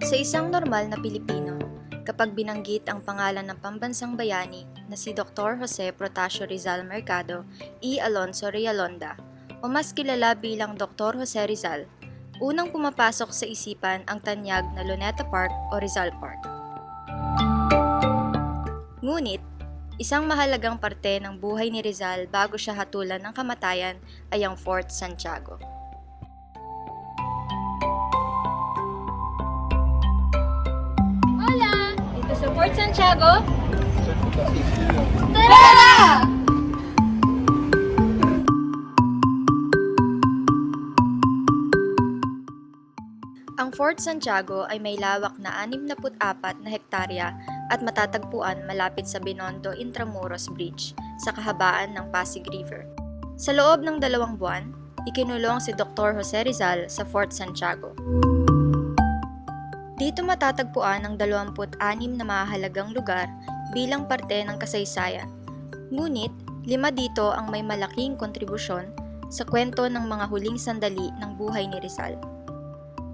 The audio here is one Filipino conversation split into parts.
Sa isang normal na Pilipino, kapag binanggit ang pangalan ng pambansang bayani na si Dr. Jose Protasio Rizal Mercado E. Alonso Rialonda, o mas kilala bilang Dr. Jose Rizal, unang pumapasok sa isipan ang tanyag na Luneta Park o Rizal Park. Ngunit, isang mahalagang parte ng buhay ni Rizal bago siya hatulan ng kamatayan ay ang Fort Santiago. Fort Santiago? Tara! Ang Fort Santiago ay may lawak na 64 na hektarya at matatagpuan malapit sa Binondo Intramuros Bridge sa kahabaan ng Pasig River. Sa loob ng dalawang buwan, ikinulong si Dr. Jose Rizal sa Fort Santiago. Dito matatagpuan ang 26 na mahalagang lugar bilang parte ng kasaysayan. Ngunit, lima dito ang may malaking kontribusyon sa kwento ng mga huling sandali ng buhay ni Rizal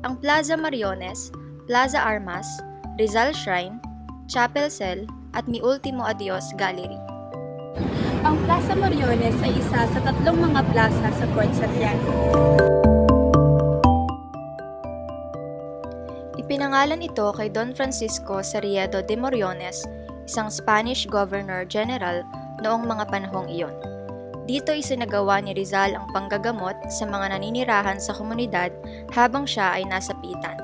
ang Plaza Mariones, Plaza Armas, Rizal Shrine, Chapel Cell, at Mi Ultimo Adios Gallery. Ang Plaza Moriones ay isa sa tatlong mga plaza sa Fort Santiago. Ipinangalan ito kay Don Francisco Sariedo de Moriones, isang Spanish Governor General noong mga panahong iyon. Dito isinagawa ni Rizal ang panggagamot sa mga naninirahan sa komunidad habang siya ay nasa pitan.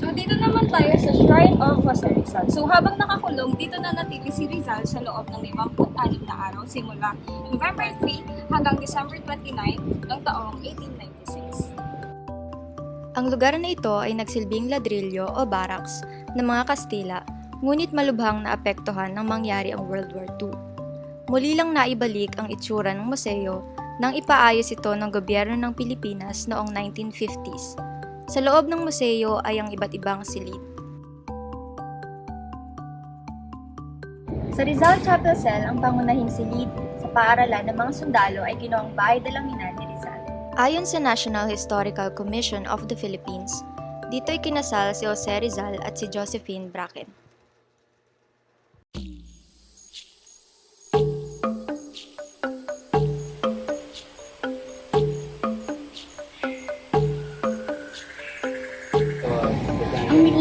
So dito naman tayo sa Shrine of Jose Rizal. So habang nakakulong, dito na natili si Rizal sa loob ng 56 na araw simula November 3 hanggang December 29 ng taong 1896. Ang lugar na ito ay nagsilbing ladrilyo o barracks ng mga Kastila, ngunit malubhang naapektuhan ng mangyari ang World War II. Muli lang naibalik ang itsura ng museo nang ipaayos ito ng gobyerno ng Pilipinas noong 1950s. Sa loob ng museo ay ang iba't ibang silid. Sa Rizal Chapel Cell, ang pangunahing silid sa paaralan ng mga sundalo ay ginoong bahay dalanginan ni Rizal. Ayon sa National Historical Commission of the Philippines, dito'y kinasal si Jose Rizal at si Josephine Bracken.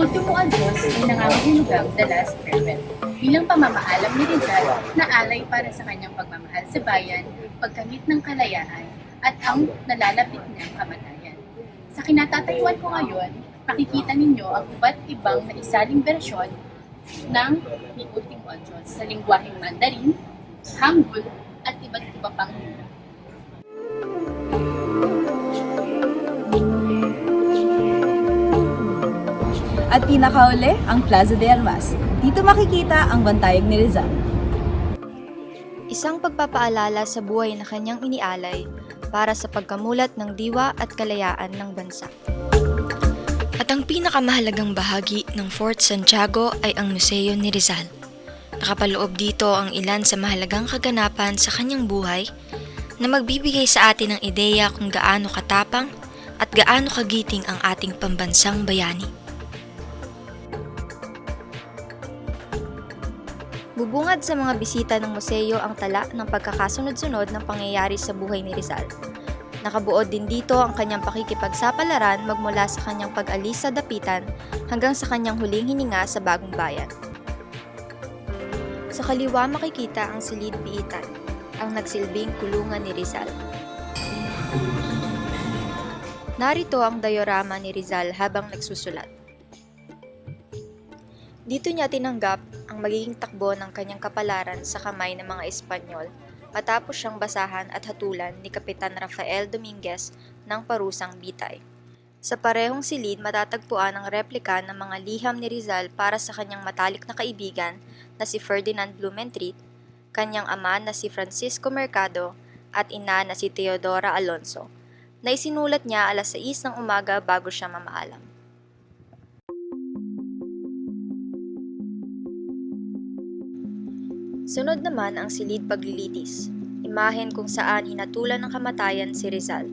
Ang ultimo adyos ay nangangahulugang the last farewell bilang pamamaalam ni Rizal na alay para sa kanyang pagmamahal sa bayan, pagkamit ng kalayaan, at ang nalalapit ng kamatayan. Sa kinatatayuan ko ngayon, makikita ninyo ang iba't ibang naisaling bersyon ng may ultimo adyos sa lingwaheng Mandarin, Hangul, at iba't iba pang. At pinakauli, ang Plaza de Armas. Dito makikita ang bantayog ni Rizal. Isang pagpapaalala sa buhay na kanyang inialay para sa pagkamulat ng diwa at kalayaan ng bansa. At ang pinakamahalagang bahagi ng Fort Santiago ay ang Museo ni Rizal. Nakapaloob dito ang ilan sa mahalagang kaganapan sa kanyang buhay na magbibigay sa atin ng ideya kung gaano katapang at gaano kagiting ang ating pambansang bayani. Bubungad sa mga bisita ng museo ang tala ng pagkakasunod-sunod ng pangyayari sa buhay ni Rizal. Nakabuod din dito ang kanyang pakikipagsapalaran magmula sa kanyang pag-alis sa dapitan hanggang sa kanyang huling hininga sa bagong bayan. Sa kaliwa makikita ang silid biitan, ang nagsilbing kulungan ni Rizal. Narito ang diorama ni Rizal habang nagsusulat. Dito niya tinanggap ang magiging takbo ng kanyang kapalaran sa kamay ng mga Espanyol matapos siyang basahan at hatulan ni Kapitan Rafael Dominguez ng parusang bitay. Sa parehong silid matatagpuan ang replika ng mga liham ni Rizal para sa kanyang matalik na kaibigan na si Ferdinand Blumentritt, kanyang ama na si Francisco Mercado at ina na si Teodora Alonso, na isinulat niya alas 6 ng umaga bago siya mamaalam. Sunod naman ang silid paglilitis. imahen kung saan hinatulan ng kamatayan si Rizal.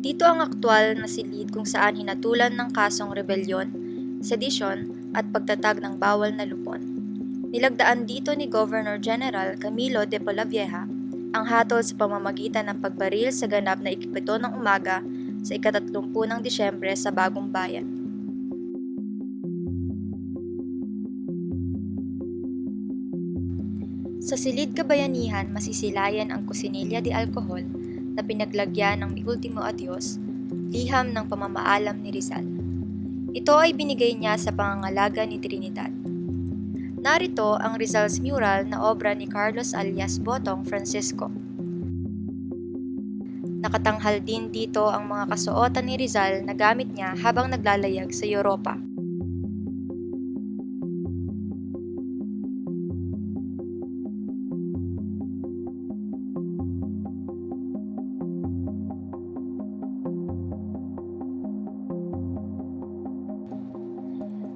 Dito ang aktwal na silid kung saan hinatulan ng kasong rebelyon, sedisyon at pagtatag ng bawal na lupon. Nilagdaan dito ni Governor General Camilo de Polavieja ang hatol sa pamamagitan ng pagbaril sa ganap na ikipito ng umaga sa ikatatlumpu ng Disyembre sa Bagong Bayan. Sa silid kabayanihan, masisilayan ang kusinilya de alcohol na pinaglagyan ng Mi Ultimo Adios, liham ng pamamaalam ni Rizal. Ito ay binigay niya sa pangangalaga ni Trinidad. Narito ang Rizal's mural na obra ni Carlos alias Botong Francisco. Nakatanghal din dito ang mga kasuotan ni Rizal na gamit niya habang naglalayag sa Europa.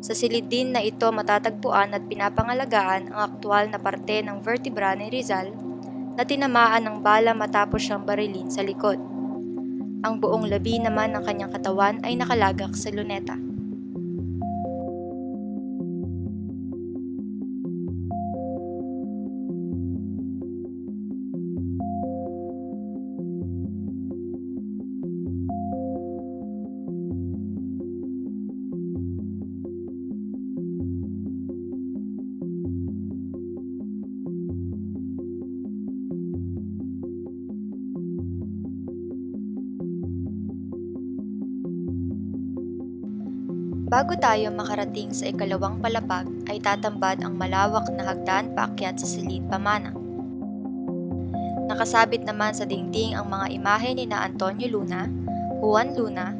Sa silid din na ito matatagpuan at pinapangalagaan ang aktwal na parte ng vertebra ni Rizal na tinamaan ng bala matapos siyang barilin sa likod. Ang buong labi naman ng kanyang katawan ay nakalagak sa luneta. Bago tayo makarating sa ikalawang palapag ay tatambad ang malawak na hagdan paakyat sa silid pamana. Nakasabit naman sa dingding ang mga imahe ni na Antonio Luna, Juan Luna,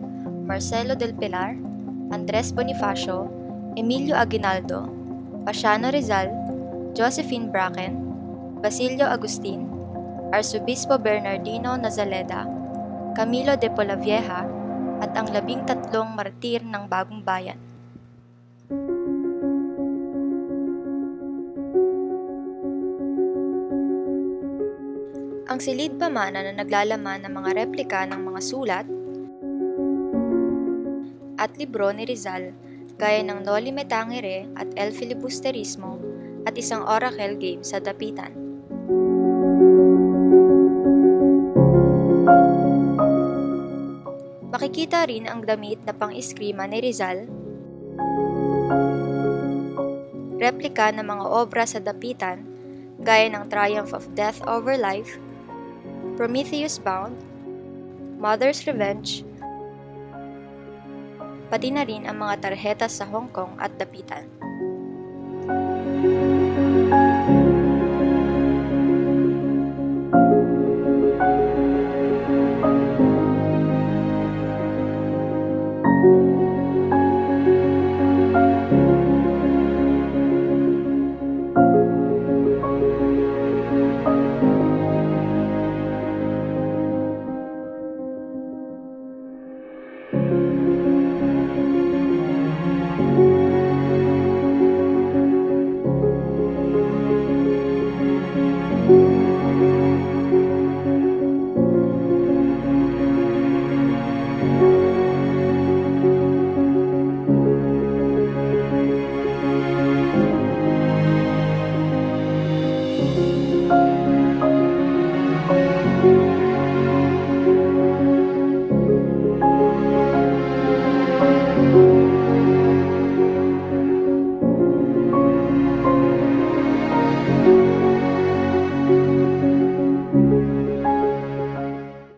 Marcelo del Pilar, Andres Bonifacio, Emilio Aguinaldo, Pasiano Rizal, Josephine Bracken, Basilio Agustin, Arsobispo Bernardino Nazaleda, Camilo de Polavieja, at ang labing tatlong martir ng bagong bayan. Ang silid pamana na naglalaman ng mga replika ng mga sulat at libro ni Rizal gaya ng Noli Me Tangere at El Filibusterismo at isang oracle game sa Dapitan. Makikita rin ang damit na pang-iskrima ni Rizal, replika ng mga obra sa dapitan gaya ng Triumph of Death Over Life, Prometheus Bound, Mother's Revenge, pati na rin ang mga tarheta sa Hong Kong at dapitan.